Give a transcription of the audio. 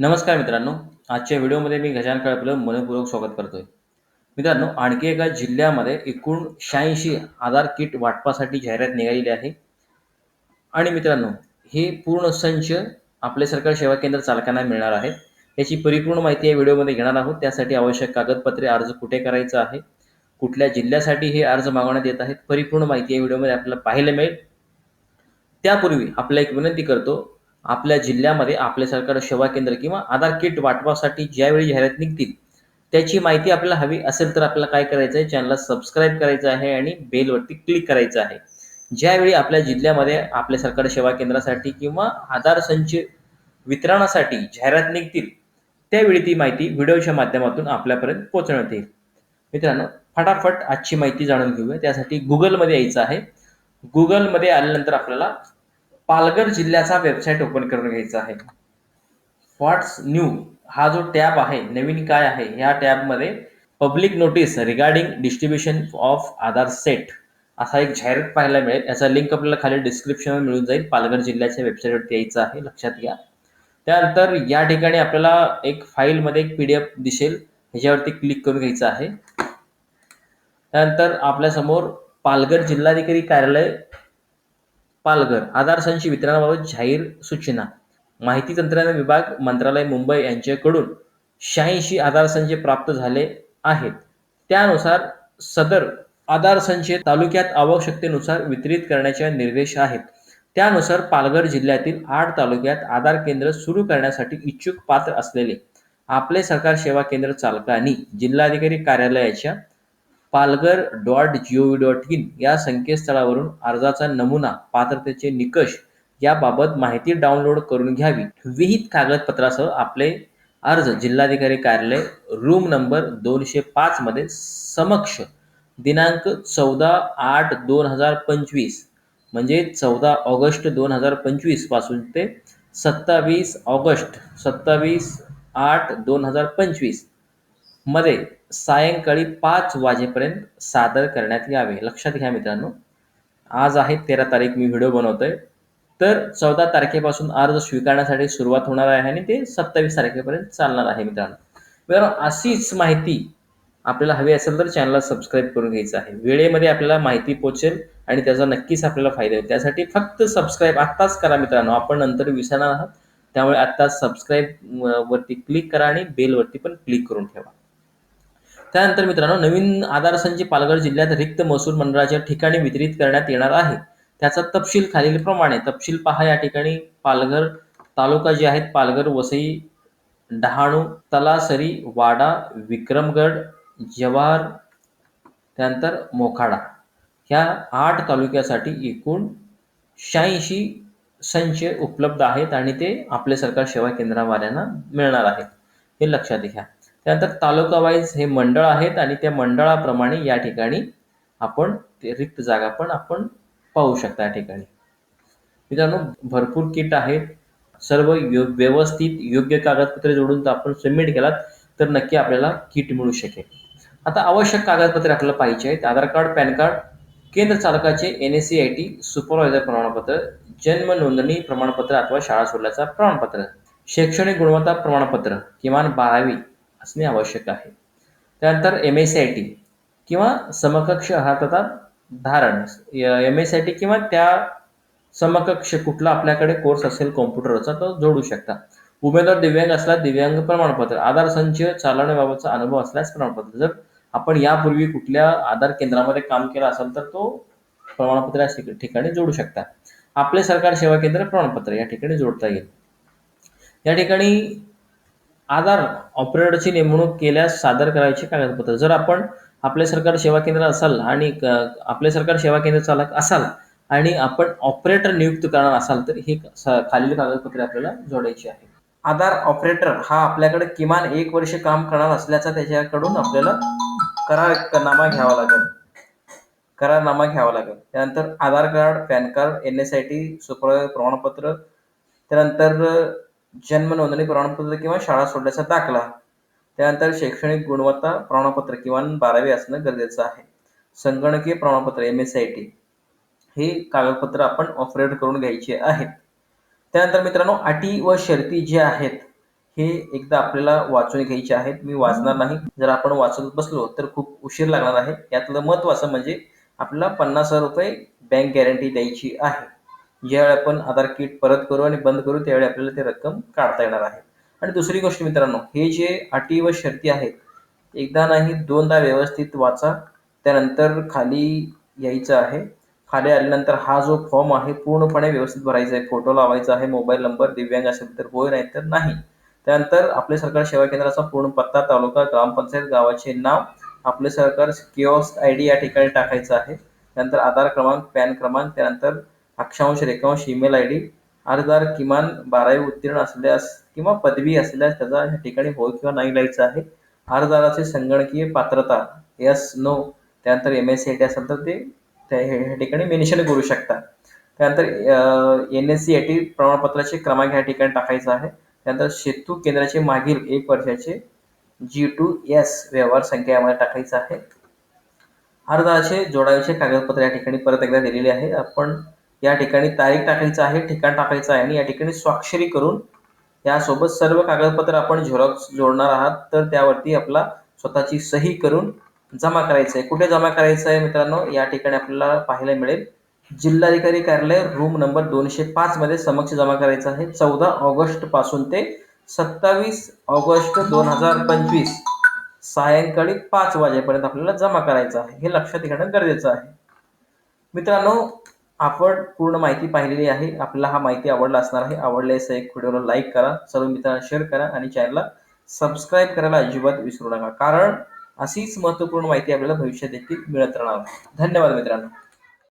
नमस्कार मित्रांनो आजच्या व्हिडिओमध्ये मी गजानन कळपलं मनपूर्वक स्वागत करतोय. मित्रांनो आणखी एका जिल्ह्यामध्ये एकूण शहाऐंशी आधार किट वाटपासाठी जाहिरात निघालेली आहे. आणि मित्रांनो हे पूर्ण संच आपले सरकार सेवा केंद्र चालकांना मिळणार आहे. याची परिपूर्ण माहिती या व्हिडिओमध्ये घेणार आहोत. त्यासाठी आवश्यक कागदपत्रे अर्ज कुठे करायचा आहे कुठल्या जिल्ह्यासाठी हे अर्ज मागवण्यात येत आहेत परिपूर्ण माहिती या व्हिडिओमध्ये आपल्याला पाहायला मिळेल. त्यापूर्वी आपल्याला एक विनंती करतो आपल्या जिल्ह्यामध्ये आपल्या सरकार सेवा केंद्र किंवा आधार किट वाटपासाठी ज्यावेळी जाहिरात निघतील त्याची माहिती आपल्याला हवी असेल तर आपल्याला काय करायचं आहे? चॅनलला सबस्क्राईब करायचं आहे आणि बेलवरती क्लिक करायचं आहे. ज्यावेळी आपल्या जिल्ह्यामध्ये आपल्या सरकारी सेवा केंद्रासाठी किंवा आधार संच वितरणासाठी जाहिरात निघतील त्यावेळी ती माहिती व्हिडिओच्या माध्यमातून आपल्यापर्यंत पोहोचवण्यात येईल. मित्रांनो फटाफट आजची माहिती जाणून घेऊया. त्यासाठी गुगलमध्ये यायचं आहे. गुगलमध्ये आल्यानंतर आपल्याला पालघर जिल्ह्याचा वेबसाईट ओपन करून घ्यायचा आहे. व्हॉट्स न्यू हा जो टॅब आहे नवीन काय आहे ह्या टॅबमध्ये public notice regarding distribution of Aadhaar set असा एक जाहिरात पाहायला मिळेल. याचा लिंक आपल्याला खाली डिस्क्रिप्शन मिळून जाईल. पालघर जिल्ह्याच्या वेबसाईटवरती यायचं आहे लक्षात घ्या. त्यानंतर या ठिकाणी आपल्याला एक फाईलमध्ये एक पी डी एफ दिसेल. ह्याच्यावरती क्लिक करून घ्यायचं आहे. त्यानंतर आपल्यासमोर पालघर जिल्हाधिकारी कार्यालय पालघर. आधार वितरणाबाबत जाहीर सूचना. माहिती तंत्रज्ञान विभाग मंत्रालय मुंबई यांच्याकडून शहाऐंशी आधार प्राप्त झाले आहेत. त्यानुसार सदर आधार तालुक्यात आवश्यकतेनुसार वितरित करण्याचे निर्देश आहेत. त्यानुसार पालघर जिल्ह्यातील आठ तालुक्यात आधार केंद्र सुरू करण्यासाठी इच्छुक पात्र असलेले आपले सरकार सेवा केंद्र चालकांनी जिल्हाधिकारी कार्यालयाच्या Palghar dot GOV dot in या संकेतस्थळावरून अर्जाचा नमुना पात्रतेचे निकष याबाबत माहिती डाउनलोड करून घ्यावी. विहित कागदपत्रासह आपले अर्ज जिल्हाधिकारी कार्यालय रूम नंबर दोनशे पाचमध्ये समक्ष दिनांक चौदा आठ दोन हजार पंचवीस म्हणजे चौदा ऑगस्ट दोन हजार पंचवीसपासून ते सत्तावीस ऑगस्ट सत्तावीस आठ दोन हजार पंचवीस. मध्ये सायंकाळी पाच वाजेपर्यंत सादर करण्यात यावे. लक्षात घ्या मित्रांनो. आज आहे तेरा तारीख मी व्हिडिओ बनवतोय. तर चौदा तारखेपासून अर्ज स्वीकारण्यासाठी सुरुवात होणार आहे आणि ते सत्तावीस तारखेपर्यंत चालणार आहे मित्रांनो. मित्रांनो अशीच माहिती आपल्याला हवी असेल तर चॅनलला सबस्क्राईब करून घ्यायचं आहे. वेळेमध्ये आपल्याला माहिती पोचेल आणि त्याचा नक्कीच आपल्याला फायदा होईल. त्यासाठी फक्त सबस्क्राईब आत्ताच करा मित्रांनो. आपण नंतर विसरणार आहात. त्यामुळे आत्ताच सबस्क्राईब वरती क्लिक करा आणि बेलवरती पण क्लिक करून ठेवा. त्यानंतर मित्रांनो नवीन आधार पालघर जिल्ह्यात रिक्त महसूल मंडळाच्या ठिकाणी वितरित करण्यात येणार आहे. त्याचा तपशील खालीलप्रमाणे तपशील पहा या ठिकाणी. पालघर तालुका जे आहेत पालघर वसई डहाणू तलासरी वाडा विक्रमगड जव्हार त्यानंतर मोखाडा. ह्या आठ तालुक्यासाठी एकूण शहाऐंशी संच उपलब्ध आहेत आणि ते आपले सरकार सेवा केंद्रावाल्यांना मिळणार आहेत. हे लक्षात घ्या. त्यानंतर तालुका वाईज हे मंडळ आहेत आणि त्या मंडळाप्रमाणे या ठिकाणी आपण रिक्त जागा पण आपण पाहू शकता या ठिकाणी. मित्रांनो भरपूर किट आहेत. सर्व व्यवस्थित योग्य कागदपत्रे जोडून आपण सबमिट केलात तर नक्की आपल्याला किट मिळू शकेल. आता आवश्यक कागदपत्रे आपल्याला पाहिजे आहेत. आधार कार्ड पॅन कार्ड केंद्र चालकाचे N S C I T supervisor प्रमाणपत्र जन्म नोंदणी प्रमाणपत्र अथवा शाळा सोडल्याचा प्रमाणपत्र शैक्षणिक गुणवत्ता प्रमाणपत्र किमान बारावी असणे आवश्यक आहे. त्यानंतर M S C I T किंवा समकक्ष अर्हता धारण. एम एस आय टी किंवा त्या समकक्ष कुठला आपल्याकडे कोर्स असेल कॉम्प्युटरचा तो जोडू शकता. उमेदवार दिव्यांग असल्यास दिव्यांग प्रमाणपत्र. आधार संच चालवण्याबाबतचा अनुभव असल्यास प्रमाणपत्र. जर आपण यापूर्वी कुठल्या आधार केंद्रामध्ये काम केलं असेल तर तो प्रमाणपत्र या ठिकाणी जोडू शकता. आपले सरकार सेवा केंद्र प्रमाणपत्र या ठिकाणी जोडता येईल. या ठिकाणी आधार ऑपरेटरची नेमणूक केल्यास सादर करायची कागदपत्र. जर आपण आपले सरकार सेवा केंद्र असाल आणि आपले सरकार सेवा केंद्र चालक असाल आणि आपण ऑपरेटर नियुक्त करणार असाल तर हे खालील कागदपत्रे आपल्याला जोडायची आहे आधार ऑपरेटर हा आपल्याकडे किमान एक वर्ष काम करणार असल्याचा त्याच्याकडून आपल्याला करारनामा घ्यावा लागेल. करारनामा घ्यावा लागेल. त्यानंतर Aadhaar card PAN card N S I T super प्रमाणपत्र त्यानंतर जन्म नोंदणी प्रमाणपत्र किंवा शाळा सोडल्याचा दाखला. त्यानंतर शैक्षणिक गुणवत्ता प्रमाणपत्र किमान बारावी असणं गरजेचं आहे. संगणकीय प्रमाणपत्र एम एस आय टी हे कागदपत्र आपण ऑपरेट करून घ्यायचे आहेत. त्यानंतर मित्रांनो अटी व शर्ती जे आहेत हे एकदा आपल्याला वाचून घ्यायचे आहेत. मी वाचणार नाही. जर आपण वाचत बसलो तर खूप उशीर लागणार आहे. यातलं महत्त्वाचं म्हणजे आपल्याला पन्नास हजार रुपये बँक गॅरंटी द्यायची आहे. ज्यावेळी आपण आधार किट परत करू आणि बंद करू त्यावेळी आपल्याला ते रक्कम काढता येणार आहे. आणि दुसरी गोष्ट मित्रांनो हे जे अटी व शर्ती आहेत एकदा नाही दोनदा व्यवस्थित वाचा. त्यानंतर खाली यायचं आहे. खाली आल्यानंतर हा जो फॉर्म आहे पूर्णपणे व्यवस्थित भरायचा आहे. फोटो लावायचा आहे मोबाईल नंबर दिव्यांग असेल तर होय नाही तर नाही. त्यानंतर आपले सरकार सेवा केंद्राचा पूर्ण पत्ता तालुका ग्रामपंचायत गावाचे नाव आपले सरकार किओस्क आय डी या ठिकाणी टाकायचं आहे. त्यानंतर आधार क्रमांक पॅन क्रमांक त्यानंतर अक्षांश रेखांश ईमेल आय डी अर्जदार किमान बारावी उत्तीर्ण असल्यास किंवा पदवी असल्यास त्याचा या ठिकाणी होय किंवा नाही लिहायचं आहे. अर्जदाराचे संगणकीय पात्रता यस नो त्यानंतर M S C I T असेल तर ते त्या ह्या ठिकाणी मेन्शन करू शकता. त्यानंतर N S C I T प्रमाणपत्राचे क्रमांक या ठिकाणी टाकायचा आहे. त्यानंतर सेतू केंद्राचे मागील एक वर्षाचे जी टू एस व्यवहार संख्या यामध्ये टाकायचं आहे. अर्जाचे जोडायचे कागदपत्र या ठिकाणी परत एकदा दिलेले आहे. आपण या ठिकाणी तारीख टाकायचं आहे ठिकाण टाकायचं आहे आणि या ठिकाणी स्वाक्षरी करून यासोबत सर्व कागदपत्र आपण झेरॉक्स जोडणार आहात. तर त्यावरती आपला स्वतःची सही करून जमा करायचं आहे. कुठे जमा करायचं आहे मित्रांनो? या ठिकाणी आपल्याला पाहायला मिळेल. जिल्हाधिकारी कार्यालय रूम नंबर दोनशे पाच मध्ये समक्ष जमा करायचं आहे. चौदा ऑगस्टपासून ते सत्तावीस ऑगस्ट दोन हजार पंचवीस सायंकाळी पाच वाजेपर्यंत आपल्याला जमा करायचं आहे. हे लक्षात घेणं गरजेचं आहे. मित्रांनो आपण पूर्ण माहिती पाहिलेली आहे. आपल्याला हा माहिती आवडला असणार आहे आवडल्यास एक व्हिडिओला लाईक करा. सर्व मित्रांना शेअर करा आणि चॅनलला सबस्क्राईब करायला अजिबात विसरू नका. कारण अशीच महत्त्वपूर्ण माहिती आपल्याला भविष्यात देखील मिळत राहणार. धन्यवाद मित्रांनो.